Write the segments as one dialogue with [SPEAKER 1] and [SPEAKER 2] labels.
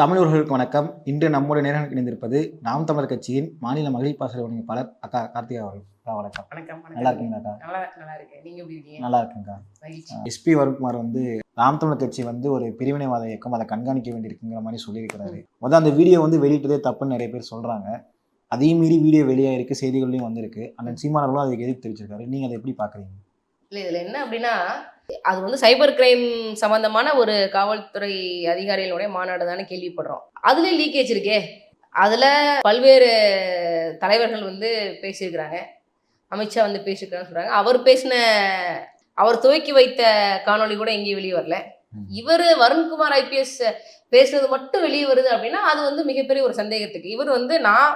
[SPEAKER 1] தமிழர்களுக்கு வணக்கம். இன்று நம்முடைய நேரம் இணைந்திருப்பது நாம் தமிழர் கட்சியின் மாநில மகளிர் பாசறை ஒருங்கிணைப்பாளர் அக்கா கார்த்திகா அவர்கள். வணக்கம்.
[SPEAKER 2] வணக்கம்
[SPEAKER 1] நல்லா இருக்கீங்களா
[SPEAKER 2] நல்லா
[SPEAKER 1] இருக்குங்கக்கா எஸ்பி வருண்குமார் வந்து நாம் தமிழர் கட்சி வந்து ஒரு பிரிவினைவாத இயக்கம் அதை கண்காணிக்க வேண்டியிருக்குங்கிற மாதிரி சொல்லியிருக்கிறாரு. முதல் அந்த வீடியோ வந்து வெளியிட்டதே தப்புன்னு நிறைய பேர் சொல்றாங்க. அதையும் மீறி வீடியோ வெளியாயிருக்கு செய்திகள்லையும் வந்திருக்கு. அண்ணன் சீமானவர்களும் அதுக்கு எதிர்ப்பு தெரிவிச்சிருக்காரு. நீங்க அதை எப்படி பாக்குறீங்க?
[SPEAKER 2] இல்லை இதில் என்ன அப்படின்னா அது வந்து சைபர் கிரைம் சம்பந்தமான ஒரு காவல்துறை அதிகாரிகளுடைய மாநாடு தானே கேள்விப்படுறோம். அதுலேயும் லீக்கேஜ் இருக்கே. அதில் பல்வேறு தலைவர்கள் வந்து பேசியிருக்கிறாங்க. அமித்ஷா வந்து பேசியிருக்காங்கன்னு சொல்கிறாங்க அவர் பேசின அவர் துவக்கி வைத்த காணொளி கூட எங்கேயும் வெளியே வரல. இவர் வருண்குமார் ஐபிஎஸ் பேசுறது மட்டும் வெளியே வருது அப்படின்னா அது வந்து மிகப்பெரிய ஒரு சந்தேகத்துக்கு. இவர் வந்து நான்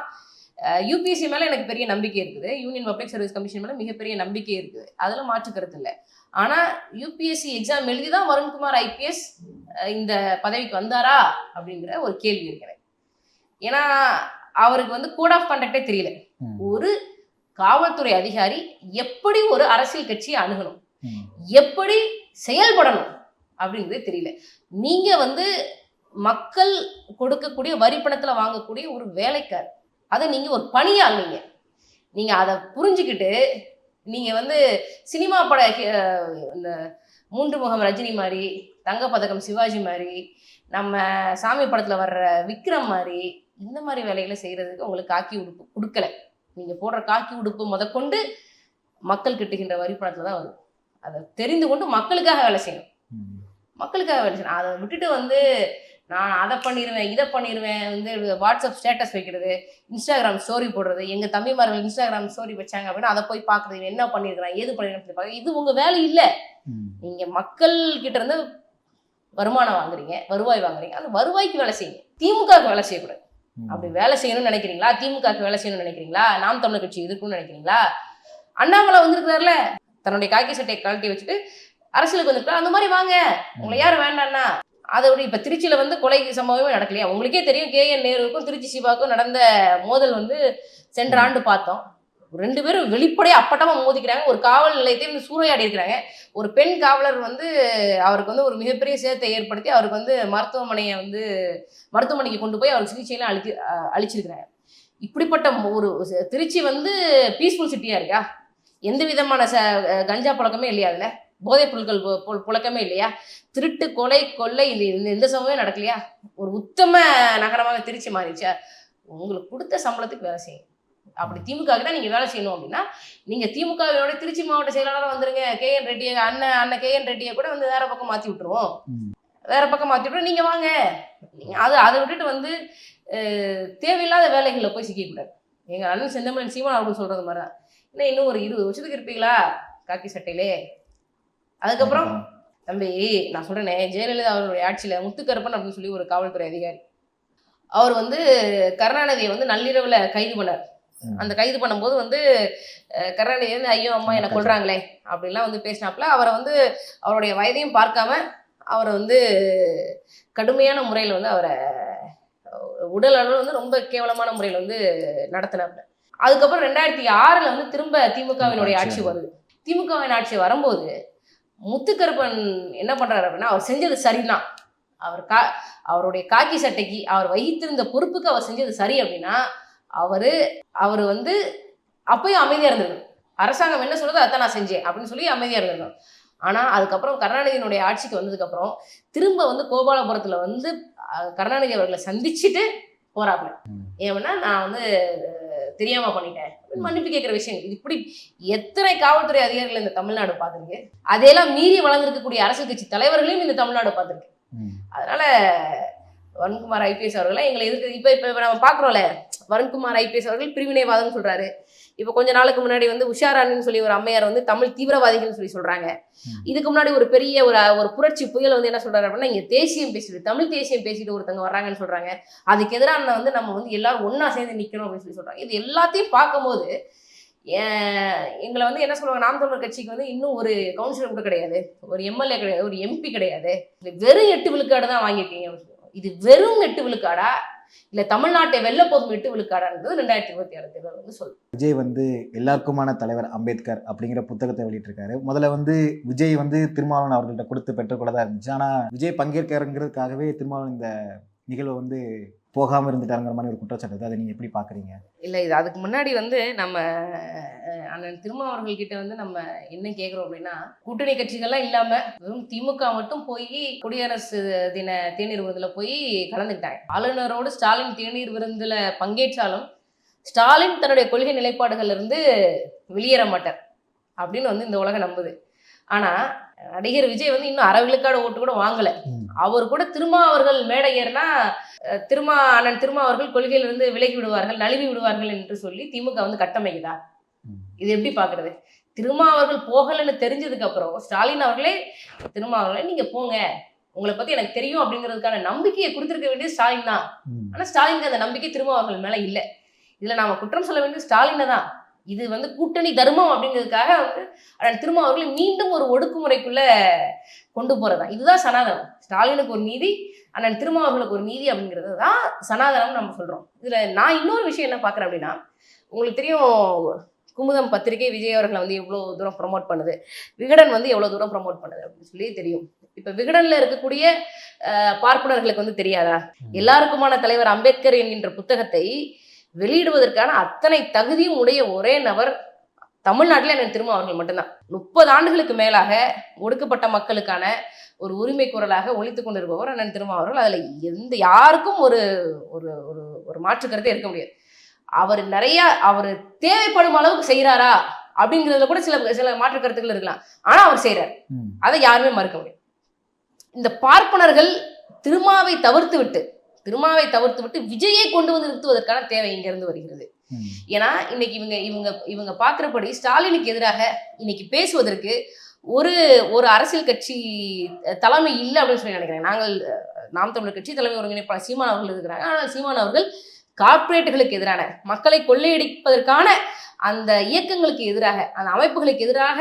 [SPEAKER 2] யூபிஎஸ்சி மேலே எனக்கு பெரிய நம்பிக்கை இருக்குது. யூனியன் பப்ளிக் சர்வீஸ் கமிஷன் மேலே மிகப்பெரிய நம்பிக்கை இருக்குது. அதில் மாற்று கருத்து இல்லை. ஆனால் யூபிஎஸ்சி எக்ஸாம் எழுதி தான் வருண்குமார் ஐபிஎஸ் இந்த பதவிக்கு வந்தாரா அப்படிங்கிற ஒரு கேள்வி இருக்கிறேன் ஏன்னா அவருக்கு வந்து கோட் ஆஃப் கண்டக்டே தெரியல. ஒரு காவல்துறை அதிகாரி எப்படி ஒரு அரசியல் கட்சியை அணுகணும். எப்படி செயல்படணும் அப்படிங்கிறது தெரியல. நீங்க வந்து மக்கள் கொடுக்கக்கூடிய வரி பணத்துல வாங்கக்கூடிய ஒரு வேலைக்கார் அதை நீங்க ஒரு பணியாள் நீங்க. நீங்க அதை புரிஞ்சுக்கிட்டு நீங்க வந்து சினிமா பட இந்த மூன்று முகம் ரஜினி மாதிரி தங்கப்பதக்கம் சிவாஜி மாதிரி நம்ம சாமி படத்துல வர்ற விக்ரம் மாதிரி இந்த மாதிரி வேலைகளை செய்யறதுக்கு உங்களுக்கு காக்கி உடுப்பு கொடுக்கல. நீங்க போடுற காக்கி உடுப்பு முதற்கொண்டு மக்கள் கிட்டுகின்ற வரி பணத்துல தான் வருது அதை தெரிந்து கொண்டு மக்களுக்காக வேலை செய்யணும். மக்களுக்காக வேலை செய்யணும். அதை விட்டுட்டு வந்து நான் அதை பண்ணிடுவேன் இதை பண்ணிடுவேன் வந்து வாட்ஸ்அப் ஸ்டேட்டஸ் வைக்கிறது இன்ஸ்டாகிராம் ஸ்டோரி போடுறது எங்கள் தம்பிமார்கள் இன்ஸ்டாகிராம் ஸ்டோரி வச்சாங்க அப்படின்னா அதை போய் பார்க்குறது என்ன பண்ணியிருக்கிறான் ஏது பண்ணிருக்கான்னு பார்க்க இது உங்கள் வேலை இல்லை. நீங்கள் மக்கள் கிட்ட இருந்து வருமானம் வாங்குறீங்க வருவாய் வாங்குறீங்க. அந்த வருவாய்க்கு வேலை செய்யுங்க திமுகவுக்கு வேலை செய்யக்கூடாது. அப்படி வேலை செய்யணும்னு நினைக்கிறீங்களா? திமுகவுக்கு வேலை செய்யணும்னு நினைக்கிறீங்களா? நாம் தமிழர் கட்சி எதிர்க்கணும்னு நினைக்கிறீங்களா? அண்ணாமலை வந்திருக்கிறார்ல தன்னுடைய காக்கி சட்டையை கழட்டி வச்சுட்டு அரசியலுக்கு வந்திருக்கா அந்த மாதிரி வாங்க. உங்களை யாரும் வேண்டாம்னா. அதை விட இப்ப திருச்சியில வந்து கொலை சம்பவமே நடக்கலையா? உங்களுக்கே தெரியும் கே என் நேருவுக்கும் திருச்சி சிவாவுக்கும் நடந்த மோதல் வந்து சென்ற ஆண்டு பார்த்தோம். ரெண்டு பேரும் வெளிப்படையா அப்பட்டமா மோதிக்கிறாங்க. ஒரு காவல் நிலையத்தை வந்து சூறையாடி இருக்கிறாங்க. ஒரு பெண் காவலர் வந்து அவருக்கு வந்து ஒரு மிகப்பெரிய சேதத்தை ஏற்படுத்தி அவருக்கு வந்து மருத்துவமனையை வந்து மருத்துவமனைக்கு கொண்டு போய் அவர் சிகிச்சையெல்லாம் அளித்து அஹ் அளிச்சிருக்கிறாங்க. இப்படிப்பட்ட ஒரு திருச்சி வந்து பீஸ்ஃபுல் சிட்டியா இருக்கா? எந்த விதமான ச கஞ்சா பழக்கமே இல்லையா அதுல? போதைப் பொருட்கள் புழக்கமே இல்லையா? திருட்டு கொலை கொள்ளை இந்த எந்த சம்பவமே நடக்கலையா? ஒரு உத்தம நகரமாக திருச்சி மாறிச்சா உங்களுக்கு கொடுத்த சம்பளத்துக்கு வேலை செய்யுங்க. அப்படி திமுக தான் நீங்க வேலை செய்யணும் அப்படின்னா நீங்க திமுகவோட திருச்சி மாவட்ட செயலாளராக வந்துருங்க. கே. என். ரெட்டியை அண்ணன் அண்ணன் கே. என். ரெட்டியை கூட வந்து வேற பக்கம் மாத்தி விட்டுருவோம். வேற பக்கம் மாத்தி விட்டுருவோம் நீங்க வாங்க. அது அதை விட்டுட்டு வந்து தேவையில்லாத வேலைகளில் போய் சிக்கக்கூடாது எங்க அண்ணன் செந்தமன் சீமான் அவர்கள் சொல்றது மாதிரி தான் இன்னும் இன்னும் ஒரு இருபது வருஷத்துக்கு இருப்பீங்களா? காக்கி சட்டையிலே? அதுக்கப்புறம் தம்பி நான் சொல்றேனே ஜெயலலிதா அவருடைய ஆட்சியில முத்துக்கருப்பன் அப்படின்னு சொல்லி ஒரு காவல்துறை அதிகாரி. அவர் வந்து கருணாநிதியை வந்து நள்ளிரவுல கைது பண்ணார். அந்த கைது பண்ணும்போது வந்து கருணாநிதி வந்து ஐயோ அம்மா என்னை கொள்றாங்களே அப்படின்லாம் வந்து பேசினாப்புல அவரை வந்து அவருடைய வயதையும் பார்க்காம அவரை வந்து கடுமையான முறையில் வந்து அவரை உடல் அளவில் வந்து ரொம்ப கேவலமான முறையில் வந்து நடத்தினாப்புல. அதுக்கப்புறம் ரெண்டாயிரத்தி ஆறுல வந்து திரும்ப திமுகவினுடைய ஆட்சி வருது. திமுகவின் ஆட்சி வரும்போது முத்துக்கருப்பன் என்ன பண்றாரு அப்படின்னா அவர் செஞ்சது சரிதான். அவர் கா அவருடைய காக்கி சட்டைக்கு அவர் வகித்திருந்த பொறுப்புக்கு அவர் செஞ்சது சரி அப்படின்னா அவரு அவர் வந்து அப்பயும் அமைதியா இருந்திருக்கும் அரசாங்கம் என்ன சொல்றதோ அதான் நான் செஞ்சேன் அப்படின்னு சொல்லி அமைதியா இருந்திருக்கும் ஆனா அதுக்கப்புறம் கருணாநிதியினுடைய ஆட்சிக்கு வந்ததுக்கு அப்புறம் திரும்ப வந்து கோபாலபுரத்துல வந்து கருணாநிதி அவர்களை சந்திச்சுட்டு போறாப்புல.
[SPEAKER 1] ம்.
[SPEAKER 2] ஏன்னா நான் வந்து தெரியாம பண்ணிட்டேன் அப்படின்னு மன்னிப்பு கேட்கிற விஷயம். இது இப்படி எத்தனை காவல்துறை அதிகாரிகள் இந்த தமிழ்நாடு பார்த்துருக்கு? அதையெல்லாம் மீறி வளர்ந்திருக்கக்கூடிய அரசியல் கட்சி தலைவர்களையும் இந்த தமிழ்நாடு பார்த்துருக்கு. அதனால வருண்குமார் ஐபிஎஸ் அவர்களை? எங்களை எதிர்க்கு இப்போ இப்போ நம்ம பார்க்குறோம்ல. வருண்குமார் ஐபிஎஸ் அவர்கள் பிரிவினைவாதம்னு சொல்றாரு. இப்போ கொஞ்ச நாளுக்கு முன்னாடி வந்து உஷாராணின்னு சொல்லி ஒரு அம்மையார் வந்து தமிழ் தீவிரவாதிகள்னு சொல்லி சொல்றாங்க.
[SPEAKER 1] ம்.
[SPEAKER 2] இதுக்கு முன்னாடி ஒரு பெரிய ஒரு ஒரு புரட்சி புயல் வந்து என்ன சொல்றாரு அப்படின்னா இங்க தேசியம் பேசிட்டு தமிழ் தேசியம் பேசிட்டு ஒருத்தங்க வர்றாங்கன்னு சொல்றாங்க. அதுக்கு எதிராக வந்து நம்ம வந்து எல்லாரும் ஒண்ணா சேர்ந்து நிக்கணும் அப்படின்னு சொல்லி சொல்றாங்க. இது எல்லாத்தையும் பார்க்கும்போது எங்களை வந்து என்ன சொல்லுவாங்க நாம் தமிழர் கட்சிக்கு வந்து இன்னும் ஒரு கவுன்சிலர் கூட கிடையாது. ஒரு எம்எல்ஏ கிடையாது ஒரு எம்பி கிடையாது. வெறும் எட்டு விழுக்காடு தான் வாங்கியிருக்கீங்க. இது வெறும் எட்டு விழுக்காடா? இல்ல தமிழ்நாட்டை வெல்ல போதும் எட்டு விழுக்காடான்றது ரெண்டாயிரத்தி இருபத்தி ஆறு தேர்தல் வந்து சொல்லுது.
[SPEAKER 1] விஜய் வந்து எல்லாருக்குமான தலைவர் அம்பேத்கர் அப்படிங்கிற புத்தகத்தை வெளியிட்டிருக்காரு. முதல்ல வந்து விஜய் வந்து திருமாவளவன் அவர்கள்ட்ட கொடுத்து பெற்றுக்கொள்ளதாக இருந்துச்சு. ஆனா விஜய் பங்கேற்கிறங்கிறதுக்காகவே திருமாவளவன் இந்த நிகழ்வை வந்து போகாம இருந்துட்டாங்கிற மாதிரி ஒரு குற்றச்சாட்டு அதை நீங்கள் எப்படி பார்க்குறீங்க
[SPEAKER 2] இல்லை இது அதுக்கு முன்னாடி வந்து நம்ம அண்ணன் திருமாவர்கள் வந்து நம்ம என்ன கேட்குறோம் அப்படின்னா கூட்டணி கட்சிகள்லாம் இல்லாமல் வெறும் திமுக மட்டும் போய் குடியரசு தின தேநீர் விருதில் போய் கலந்துக்கிட்டாங்க. ஆளுநரோடு ஸ்டாலின் தேநீர் விருந்தில் பங்கேற்றாலும் ஸ்டாலின் தன்னுடைய கொள்கை நிலைப்பாடுகள்லேருந்து வெளியேற மாட்டார் அப்படின்னு வந்து இந்த உலகம் நம்புது. ஆனால் நடிகர் விஜய் வந்து இன்னும் அரை விழுக்காடு ஓட்டு கூட வாங்கல. அவர் கூட திருமா அவர்கள் மேடை ஏறினா திருமா அண்ணன் திருமா அவர்கள் கொள்கையிலிருந்து விலகி விடுவார்கள் நழுவி விடுவார்கள் என்று சொல்லி திமுக வந்து கட்டமைக்குதா. இது எப்படி பாக்குறது? திருமா அவர்கள் போகலைன்னு தெரிஞ்சதுக்கு அப்புறம் ஸ்டாலின் அவர்களே திருமா அவர்களே நீங்க போங்க. உங்களை பத்தி எனக்கு தெரியும் அப்படிங்கிறதுக்கான நம்பிக்கையை கொடுத்திருக்க வேண்டியது ஸ்டாலின் தான். ஆனா ஸ்டாலினுக்கு அந்த நம்பிக்கை திருமா அவர்கள் மேல இல்ல. இதுல நாம குற்றம் சொல்ல வேண்டியது ஸ்டாலினை தான். இது வந்து கூட்டணி தர்மம் அப்படிங்கிறதுக்காக வந்து அண்ணன் திருமா அவர்களை மீண்டும் ஒரு ஒடுக்குமுறைக்குள்ள கொண்டு போறதா இதுதான் சனாதனம். ஸ்டாலினுக்கு ஒரு நீதி அண்ணன் திருமா அவர்களுக்கு ஒரு நீதி அப்படிங்கிறது தான் சனாதனம் நம்ம சொல்றோம். இதுல நான் இன்னொரு விஷயம் என்ன பாக்குறேன் அப்படின்னா உங்களுக்கு தெரியும் குமுதம் பத்திரிகை விஜய் அவர்களை வந்து எவ்வளோ தூரம் ப்ரமோட் பண்ணுது? விகடன் வந்து எவ்வளோ தூரம் ப்ரமோட் பண்ணுது அப்படின்னு சொல்லி தெரியும். இப்போ விகடனில் இருக்கக்கூடிய பார்ப்பனர்களுக்கு வந்து தெரியாதா? எல்லாருக்குமான தலைவர் அம்பேத்கர் என்கின்ற புத்தகத்தை வெளியிடுவதற்கான அத்தனை தகுதியும் உடைய ஒரே நபர் தமிழ்நாட்டில் எனக்கு திரும்ப அவர்கள் மட்டும்தான். முப்பது ஆண்டுகளுக்கு மேலாக ஒடுக்கப்பட்ட மக்களுக்கான ஒரு உரிமை குரலாக ஒழித்து கொண்டிருப்பவர் அண்ணன் திருமா அவர்கள். அதில் எந்த யாருக்கும் ஒரு ஒரு ஒரு ஒரு மாற்று கருத்தே இருக்க முடியாது. அவர் நிறைய அவர் தேவைப்படும் அளவுக்கு செய்கிறாரா அப்படிங்கிறதுல கூட சில சில மாற்று கருத்துக்கள் இருக்கலாம். ஆனால் அவர் செய்கிறார். அதை யாருமே மறுக்க முடியாது. இந்த பார்ப்பனர்கள் திருமாவை தவிர்த்து விட்டு திருமாவை தவிர்த்து விட்டு விஜயை கொண்டு வந்து நிறுத்துவதற்கான தேவை இங்கிருந்து வருகிறது. ஏன்னா இன்னைக்கு இவங்க இவங்க இவங்க பார்க்குறபடி ஸ்டாலினுக்கு எதிராக இன்னைக்கு பேசுவதற்கு ஒரு ஒரு அரசியல் கட்சி தலைமை இல்லை அப்படின்னு சொல்லி நினைக்கிறேன். நாங்கள் நாம் தமிழர் கட்சி தலைமை ஒருங்கிணைப்பாளர் சீமான் அவர்கள் இருக்கிறாங்க. ஆனால் சீமான் அவர்கள் கார்ப்பரேட்டுகளுக்கு எதிரான மக்களை கொள்ளையடிப்பதற்கான அந்த இயக்கங்களுக்கு எதிராக அந்த அமைப்புகளுக்கு எதிராக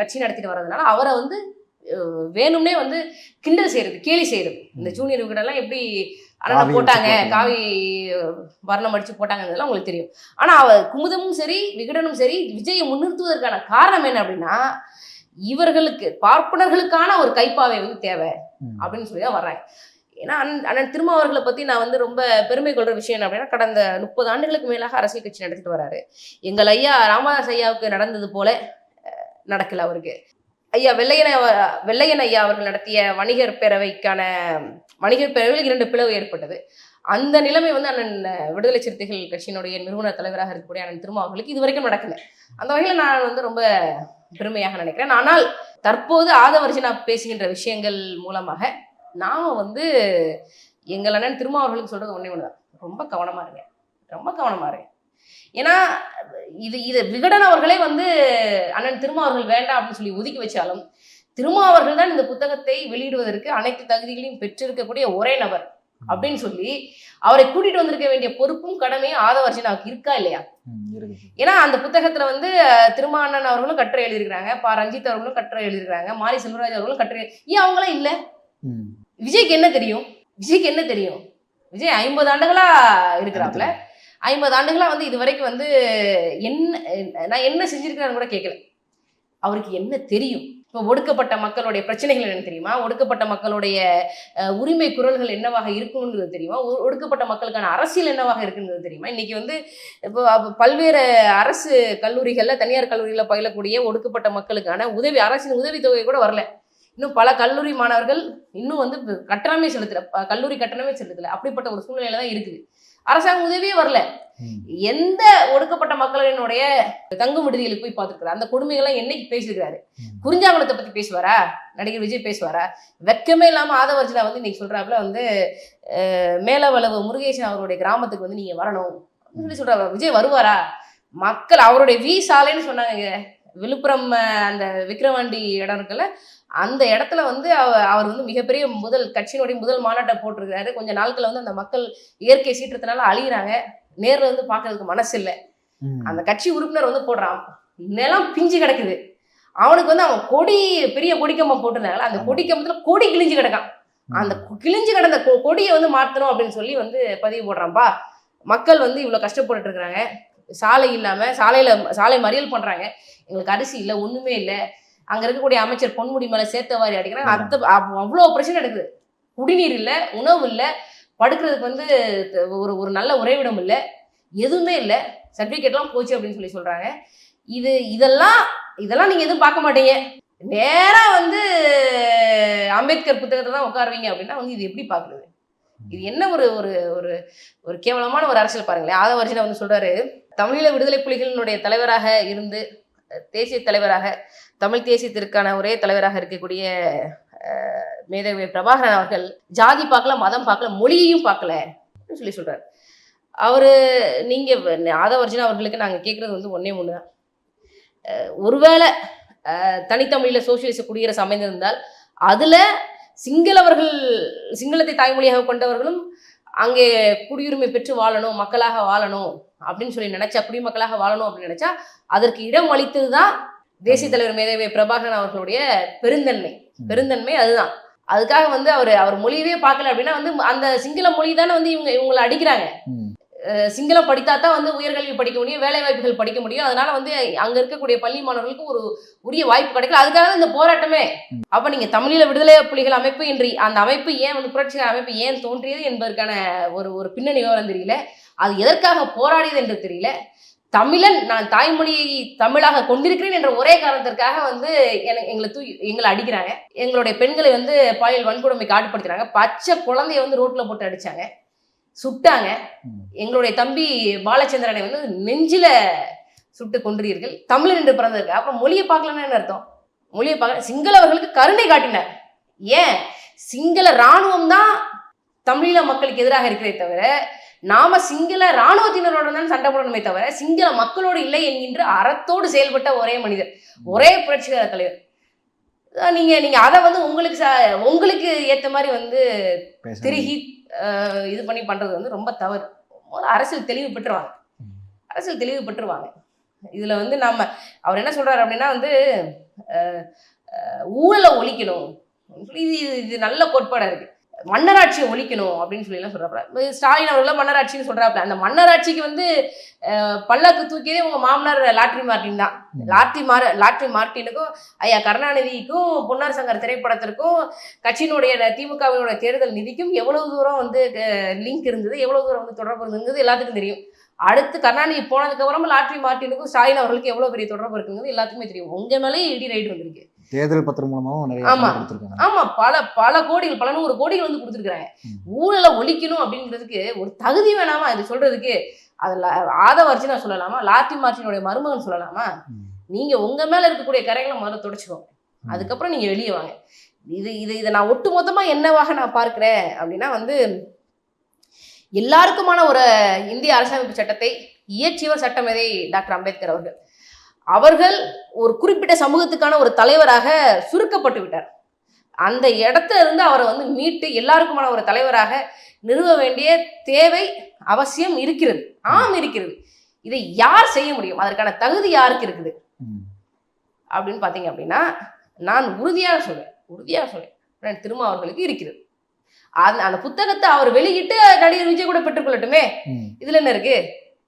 [SPEAKER 2] கட்சி நடத்திட்டு வர்றதுனால அவரை வந்து வேணும்னே வந்து கிண்டல் செய்யறது கேலி செய்யறது. இந்த ஜூனியர் விகடெல்லாம் எப்படி
[SPEAKER 1] காவி
[SPEAKER 2] போட்டாங்க. காவி வர்ணம் அடிச்சு போட்டாங்கிறதெல்லாம் உங்களுக்கு தெரியும். ஆனா அவ குமுதமும் சரி விகடனும் சரி விஜயை முன்னிறுத்துவதற்கான காரணம் என்ன அப்படின்னா இவர்களுக்கு பார்ப்பனர்களுக்கான ஒரு கைப்பாவை வந்து தேவை. அப்படின்னு சொல்லி தான் வர்றாங்க. ஏன்னா அண்ணன் அண்ணன் திருமா அவர்களை பத்தி நான் வந்து ரொம்ப பெருமை கொள்ற விஷயம் என்ன அப்படின்னா கடந்த முப்பது ஆண்டுகளுக்கு மேலாக அரசியல் கட்சி நடத்திட்டு வராரு. எங்கள் ஐயா ராமதாஸ் ஐயாவுக்கு நடந்தது போல நடக்கல அவருக்கு. ஐயா வெள்ளையன வெள்ளையன் ஐயா அவர்கள் நடத்திய வணிகர் பேரவைக்கான வணிகர் பேரவையில் இரண்டு பிளவு ஏற்பட்டது. அந்த நிலைமை வந்து அண்ணன் விடுதலை சிறுத்தைகள் கட்சியினுடைய நிறுவனர் தலைவராக இருக்கக்கூடிய அண்ணன் திருமாவர்களுக்கு இது வரைக்கும் நடக்கல. அந்த வகையில் நான் வந்து ரொம்ப பெருமையாக நினைக்கிறேன். ஆனால் தற்போது ஆதவர்ஜனா பேசுகின்ற விஷயங்கள் மூலமாக நாம் வந்து எங்கள் அண்ணன் திருமா சொல்கிறது சொல்றது ஒன்று தான் ரொம்ப கவனமாக இருங்க. ரொம்ப கவனமாக இருங்க. ஏன்னா இது இது விகடன் அவர்களே வந்து அண்ணன் திருமா அவர்கள் வேண்டாம் அப்படின்னு சொல்லி ஒதுக்கி வச்சாலும் திருமா அவர்கள் தான் இந்த புத்தகத்தை வெளியிடுவதற்கு அனைத்து தகுதிகளையும் பெற்றிருக்கக்கூடிய ஒரே நபர் அப்படின்னு சொல்லி அவரை கூட்டிட்டு வந்திருக்க வேண்டிய பொறுப்பும் கடமையும் ஆதவர்ஜனாவுக்கு இருக்கா இல்லையா? ஏன்னா அந்த புத்தகத்துல வந்து திருமானன் அவர்களும் கட்டுரை எழுதியிருக்கிறாங்க பா. ரஞ்சித் அவர்களும் கட்டுரை எழுதியிருக்கிறாங்க மாரி செல்வராஜ் அவர்களும் கட்டுரை ஏன் அவங்களாம் இல்ல. விஜய்க்கு என்ன தெரியும்? விஜய்க்கு என்ன தெரியும்? விஜய் ஐம்பது ஆண்டுகளா இருக்கிறாப்ல ஐம்பது ஆண்டுகளா வந்து இது வரைக்கும் வந்து என்ன நான் என்ன செஞ்சிருக்கிறேன்னு கூட கேட்கல அவருக்கு என்ன தெரியும்? இப்போ ஒடுக்கப்பட்ட மக்களுடைய பிரச்சனைகள் என்ன தெரியுமா? ஒடுக்கப்பட்ட மக்களுடைய உரிமை குரல்கள் என்னவாக இருக்குங்கிறது தெரியுமா? ஒ- ஒடுக்கப்பட்ட மக்களுக்கான அரசியல் என்னவாக இருக்குங்கிறது தெரியுமா? இன்னைக்கு வந்து இப்போ பல்வேறு அரசு கல்லூரிகளில் தனியார் கல்லூரிகளில் பயிலக்கூடிய ஒடுக்கப்பட்ட மக்களுக்கான உதவி அரசின் உதவித்தொகை கூட வரல. இன்னும் பல கல்லூரி மாணவர்கள் இன்னும் வந்து கட்டணமே செலுத்தல கல்லூரி கட்டணமே செலுத்தல. அப்படிப்பட்ட ஒரு சூழ்நிலையில தான் இருக்குது. அரசாங்க உதவியே வரல. எந்த ஒடுக்கப்பட்ட மக்களினுடைய தங்கும் விடுதிகளுக்கு போய் பார்த்துருக்காரு அந்த கொடுமைகளை என்னைக்கு பேசியிருக்காரு. குறிஞ்சாங்குளத்தை பத்தி பேசுவாரா? நடிகர் விஜய் பேசுவாரா? வெக்கமே இல்லாம ஆதவர்ஜனா வந்து இன்னைக்கு சொல்றாப்புல வந்து மேலவளவு முருகேசன் அவருடைய கிராமத்துக்கு வந்து நீங்க வரணும். சொல்லி சொல்றாரு. விஜய் வருவாரா? மக்கள் அவருடைய வி சாலைன்னு சொன்னாங்க விழுப்புரம் அந்த விக்ரவாண்டி இடம் இருக்குல்ல அந்த இடத்துல வந்து அவ- அவர் வந்து மிகப்பெரிய முதல் கட்சியினுடைய முதல் மாநாட்டை போட்டிருக்காரு கொஞ்ச நாட்கள் வந்து அந்த மக்கள் இயற்கை சீற்றத்தினால அழியிறாங்க. நேர்ல வந்து பார்க்கறதுக்கு மனசு இல்லை. அந்த கட்சி உறுப்பினர் வந்து போடுறான். நிலம் பிஞ்சு கிடக்குது. அவனுக்கு வந்து அவன் கொடி பெரிய கொடிக்கம்பம் போட்டிருந்தாங்களா அந்த. கொடிக்கம்பத்துல கொடி கிழிஞ்சு கிடக்கான். அந்த கிழிஞ்சு கிடந்த கொடியை வந்து மாத்தணும் அப்படின்னு சொல்லி வந்து பதிவு போடுறான்பா. மக்கள் வந்து இவ்வளவு கஷ்டப்பட்டுட்டு இருக்கிறாங்க. சாலை இல்லாம சாலையில சாலை மறியல் பண்றாங்க. எங்களுக்கு அரிசி இல்லை ஒண்ணுமே இல்லை. அங்க இருக்கக்கூடிய அமைச்சர் பொன்முடி மேல சேர்த்த வாரி அடிக்கிறாங்க அத்த அவ்- அவ்வளவு பிரச்சனை நடக்குது. குடிநீர் இல்லை உணவு இல்லை படுக்கிறதுக்கு வந்து ஒரு ஒரு நல்ல உறைவிடம் இல்லை எதுவுமே இல்லை. சர்டிஃபிகேட்லாம் போச்சு அப்படின்னு சொல்லி சொல்றாங்க. இது இதெல்லாம் இதெல்லாம் நீங்க எதுவும் பார்க்க மாட்டீங்க. நேரா வந்து அம்பேத்கர் புத்தகத்தை தான் உட்காருவீங்க அப்படின்னா வந்து இது எப்படி பார்க்குறது? இது என்ன ஒரு ஒரு ஒரு கேவலமான ஒரு அரசியல் பாருங்களேன். ஆதவர்ஜினா வந்து சொல்றாரு தமிழீழ விடுதலை புலிகளினுடைய தலைவராக இருந்து தேசிய தலைவராக தமிழ் தேசியத்திற்கான ஒரே தலைவராக இருக்கக்கூடிய மேதவி பிரபாகரன் அவர்கள் ஜாதி பார்க்கல மதம் பார்க்கல மொழியையும் பார்க்கல அப்படின்னு சொல்லி சொல்றாரு. அவரு நீங்க ஆதவர்ஜினா அவர்களுக்கு நாங்கள் கேட்கறது வந்து ஒன்றே ஒண்ணுதான். தான் ஒருவேளை தனித்தமிழில் சோசியலிச குடியரசு அமைந்திருந்தால் அதுல சிங்களவர்கள் சிங்களத்தை தாய்மொழியாக கொண்டவர்களும் அங்கே குடியுரிமை பெற்று வாழணும் மக்களாக வாழணும் அப்படின்னு சொல்லி நினைச்சா குடிமக்களாக வாழணும் அப்படின்னு நினைச்சா அதற்கு இடம் அளித்தது தான் தேசிய தலைவர் மேதேவி பிரபாகரன் அவர்களுடைய பெருந்தன்மை. பெருந்தன்மை அதுதான். அதுக்காக வந்து அவர் அவர் மொழியவே பார்க்கல அப்படின்னா வந்து அந்த சிங்கள மொழி தானே வந்து இவங்க இவங்களை அடிக்கிறாங்க. சிங்களம் படித்தா தான் வந்து உயர்கல்வி படிக்க முடியும் வேலை வாய்ப்புகள் படிக்க முடியும். அதனால வந்து அங்க இருக்கக்கூடிய பள்ளி மாணவர்களுக்கு ஒரு உரிய வாய்ப்பு கிடைக்கல. அதுக்காக தான் இந்த போராட்டமே. அப்ப நீங்க தமிழீழ விடுதலை புலிகள் அமைப்பு இன்றி அந்த அமைப்பு ஏன் வந்து புரட்சிகர அமைப்பு ஏன் தோன்றியது என்பதற்கான ஒரு ஒரு பின்னணி விவரம் தெரியல. அது எதற்காக போராடியது என்று தெரியல. தமிழன் நான் தாய்மொழியை தமிழாக கொண்டிருக்கிறேன் என்ற ஒரே காரணத்திற்காக வந்து எங்களை தூ எங்களை அடிக்கிறாங்க. எங்களுடைய பெண்களை வந்து பாலியல் வன்கொடுமை காட்டுப்படுத்துறாங்க பச்சை குழந்தைய வந்து ரோட்ல போட்டு அடிச்சாங்க. சுட்டாங்க. எங்களுடைய தம்பி பாலச்சந்திரனை வந்து நெஞ்சில சுட்டு கொன்றீர்கள். தமிழன் என்று பிறந்திருக்கு. அப்புறம் மொழியை பார்க்கலன்னு என்ன அர்த்தம்? மொழியை பார்க்கல சிங்களவர்களுக்கு கருணை காட்டினார். ஏன்? சிங்கள இராணுவம் தான் தமிழீழ மக்களுக்கு எதிராக இருக்கிறதே தவிர நாம சிங்கள இராணுவத்தினரோட தான் சண்டை போடணுமே தவிர சிங்கள மக்களோடு இல்லை என்கின்ற அறத்தோடு செயல்பட்ட ஒரே மனிதர். ஒரே புரட்சிகர தலைவர். நீங்க நீங்க அதை வந்து உங்களுக்கு உங்களுக்கு ஏத்த மாதிரி வந்து திருகி இது பண்ணி பண்ணுறது வந்து ரொம்ப தவறு. முதல்ல அரசியல் தெளிவு பெற்றுருவாங்க. அரசியல் தெளிவு பெற்றுருவாங்க. இதில் வந்து நம்ம அவர் என்ன சொல்கிறார் அப்படின்னா வந்து ஊழலை ஒழிக்கணும். சொல்லி இது இது- இது நல்ல கோட்பாடாக இருக்குது மன்னராட்சியை ஒழிக்கணும் அப்படின்னு சொல்லி எல்லாம் சொல்றாப்புல. ஸ்டாலின் அவர்கள் மன்னராட்சின்னு சொல்றாப்புல. அந்த மன்னராட்சிக்கு வந்து பல்லக்கு தூக்கியதே உங்க மாமனார் லாட்ரி மார்ட்டின் தான். லாட்ரி மார் லாட்ரி மார்ட்டினுக்கும் ஐயா கருணாநிதிக்கும் பொன்னார் சங்கர் திரைப்படத்திற்கும் கட்சியினுடைய திமுகவினுடைய தேர்தல் நிதிக்கும் எவ்வளவு தூரம் வந்து லிங்க் இருந்தது எவ்வளவு தூரம் வந்து தொடர்பு இருந்தது எல்லாத்துக்கும் தெரியும். அடுத்து கருணாநிதி போனதுக்கு அப்புறம் லாட்ரி மார்ட்டினுக்கும் ஸ்டாலின் அவர்களுக்கு எவ்வளவு பெரிய தொடர்பு இருக்குங்கிறது எல்லாத்துக்குமே தெரியும். உங்க மேலேயே இடி ரைடு வந்திருக்கு.
[SPEAKER 1] தேர்தல் பத்திரம் மூலமாவும் நிறைய
[SPEAKER 2] ஆமா. ஆமா பல பல கோடிகள் பல நூறு கோடிகள் வந்து கொடுத்துருக்காங்க
[SPEAKER 1] ம்.
[SPEAKER 2] ஊழலை ஒழிக்கணும் அப்படிங்கிறதுக்கு ஒரு தகுதி வேணாமா இது சொல்றதுக்கு? அதுல ஆதவர்ச்சி நான் சொல்லலாமா? லாத்தி மார்ட்டினுடைய மருமகன் சொல்லலாமா. நீங்க உங்க மேல இருக்கக்கூடிய கரைகளை முதல்ல தொடச்சுக்கோங்க. அதுக்கப்புறம் நீங்க வெளியே வாங்க. இது இது இதை நான் ஒட்டு மொத்தமா என்னவாக நான் பார்க்கிறேன் அப்படின்னா வந்து எல்லாருக்குமான ஒரு இந்திய அரசியலமைப்பு சட்டத்தை இயற்றியவர் சட்டமேதை டாக்டர் அம்பேத்கர் அவர்கள். அவர்கள் ஒரு குறிப்பிட்ட சமூகத்துக்கான ஒரு தலைவராக சுருக்கப்பட்டு விட்டார். அந்த இடத்துல இருந்து அவரை வந்து மீட்டு எல்லாருக்குமான ஒரு தலைவராக நிறுவ வேண்டிய தேவை அவசியம் இருக்கிறது. ஆம் இருக்கிறது. இதை யார் செய்ய முடியும்? அதற்கான தகுதி யாருக்கு இருக்குது. அப்படின்னு பார்த்தீங்க அப்படின்னா நான் உறுதியாக சொல்றேன். உறுதியாக சொல்றேன். அண்ணன் திருமாவர்களுக்கு இருக்கிறது. அந்த அந்த புத்தகத்தை அவர் வெளியிட்டு நடிகர் விஜய் கூட பெற்றுக்கொள்ளட்டுமே. இதுல என்ன இருக்கு?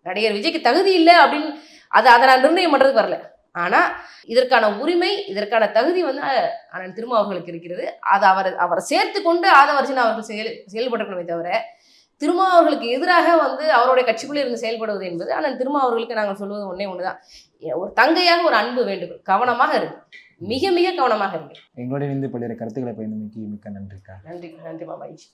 [SPEAKER 2] நடிகர் விஜய்க்கு தகுதி இல்லை அப்படின்னு அதை அதை நான் நிர்ணயம் பண்றதுக்கு வரல. ஆனா இதற்கான உரிமை இதற்கான தகுதி வந்து அண்ணன் திருமா அவர்களுக்கு இருக்கிறது. அதை அவர் அவரை சேர்த்து கொண்டு ஆதவர்ஜன் அவர்கள் செயல் செயல்படணுமே தவிர திருமா அவர்களுக்கு எதிராக வந்து அவருடைய கட்சிக்குள்ளே இருந்து செயல்படுவது என்பது அண்ணன் திருமா அவர்களுக்கு நாங்கள் சொல்வது ஒண்ணே ஒண்ணுதான். ஒரு தங்கையாக ஒரு அன்பு வேண்டுகோள் கவனமாக இருக்கு. மிக மிக கவனமாக இருக்கு.
[SPEAKER 1] எங்களோட இணைந்து பல்வேறு கருத்துக்களை பயந்து மிக்க நன்றிக்கா.
[SPEAKER 2] நன்றி நன்றி மாமாஜி.